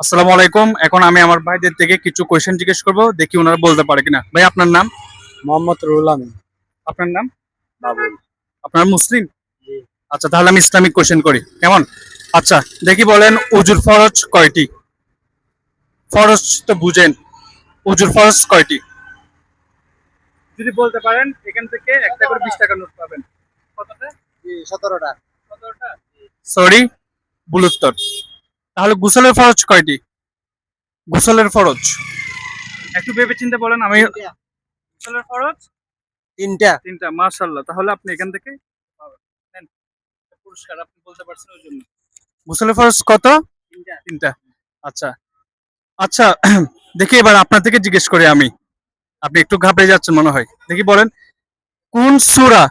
আসসালামু আলাইকুম। এখন আমি আমার ভাইদের থেকে কিছু কোয়েশ্চেন জিজ্ঞেস করব দেখি ওনারা বলতে পারে কিনা। ভাই আপনার নাম? মোহাম্মদ রুহুল আমিন। আপনার নাম? বাবুল। আপনার মুসলিম? জি। আচ্ছা তাহলে আমি ইসলামিক কোয়েশ্চেন করি। কেমন? আচ্ছা দেখি বলেন উজুর ফরজ কয়টি? ফরজ তো বুঝেন। উজুর ফরজ কয়টি? যদি বলতে পারেন এখান থেকে একটা করে বিশ টাকা নোট পাবেন। কতটা? সতেরোটা। সরি ভুল উত্তর। তাহলে গোসলের ফরজ কয়টি? গোসলের ফরজ। একটু ভেবে চিন্তে বলেন আমি গোসলের ফরজ? তিনটা। তিনটা মার্শাল্লাহ তাহলে আপনি এখান থেকে পুরস্কার আপনি বলতে পারছেন ওই জন্য। গোসলের ফরজ কত? তিনটা। আচ্ছা। আচ্ছা দেখি এবার আপনার থেকে জিজ্ঞেস করি আমি। আপনি একটু ঘাবড়ে যাচ্ছেন মনে হয়। দেখি বলেন কোন সূরা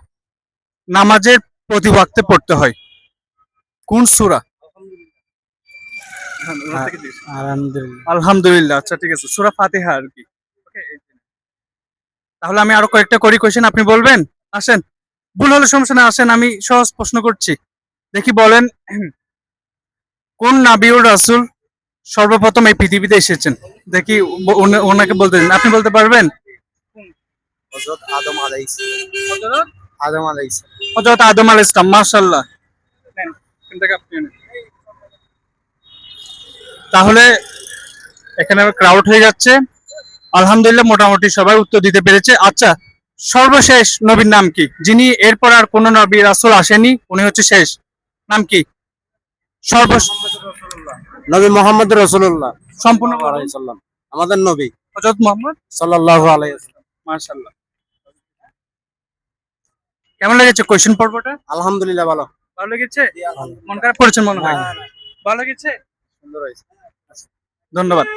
নামাজের প্রতি ওয়াক্তে পড়তে হয়? কোন সূরা ওনার থেকে জিজ্ঞেস করি। আলহামদুলিল্লাহ। আলহামদুলিল্লাহ আচ্ছা ঠিক আছে। সূরা ফাতিহা আর কি। তাহলে আমি আরও কয়েকটা করি কোশ্চেন আপনি বলবেন? আসেন। ভুল হলে সমস্যা না আসেন আমি সহজ প্রশ্ন করছি। দেখি বলেন কোন নাবিউর রাসূল সর্বপ্রথম এই পৃথিবীতে এসেছেন? দেখি ওনাকে বলতে দিন। আপনি বলতে পারবেন? হযরত আদম আলাইহিস আদম আলাইহিস হযরত আদম আলাইহিস মাশাআল্লাহ। তাহলে এখানে ক্রাউড হয়ে যাচ্ছে। আলহামদুলিল্লাহ মোটামুটি সবাই উত্তর দিতে পেরেছে। আচ্ছা সর্বশেষ নবীর নাম কি? যিনি এরপর আর কোন নবী রাসূল আসেনি উনি হচ্ছে শেষ। নাম কি? নবী মোহাম্মদ সম্পূর্ণ আমাদের নবী। মুহাম্মদ? কেমন লেগেছে কোশ্চেন পর্বটা? আলহামদুলিল্লাহ ভালো। ভালো লেগেছে? মন খারাপ করেছেন মনে হ্যাঁ। ভালো লেগেছে? সুন্দর হয়েছে। ধন্যবাদ।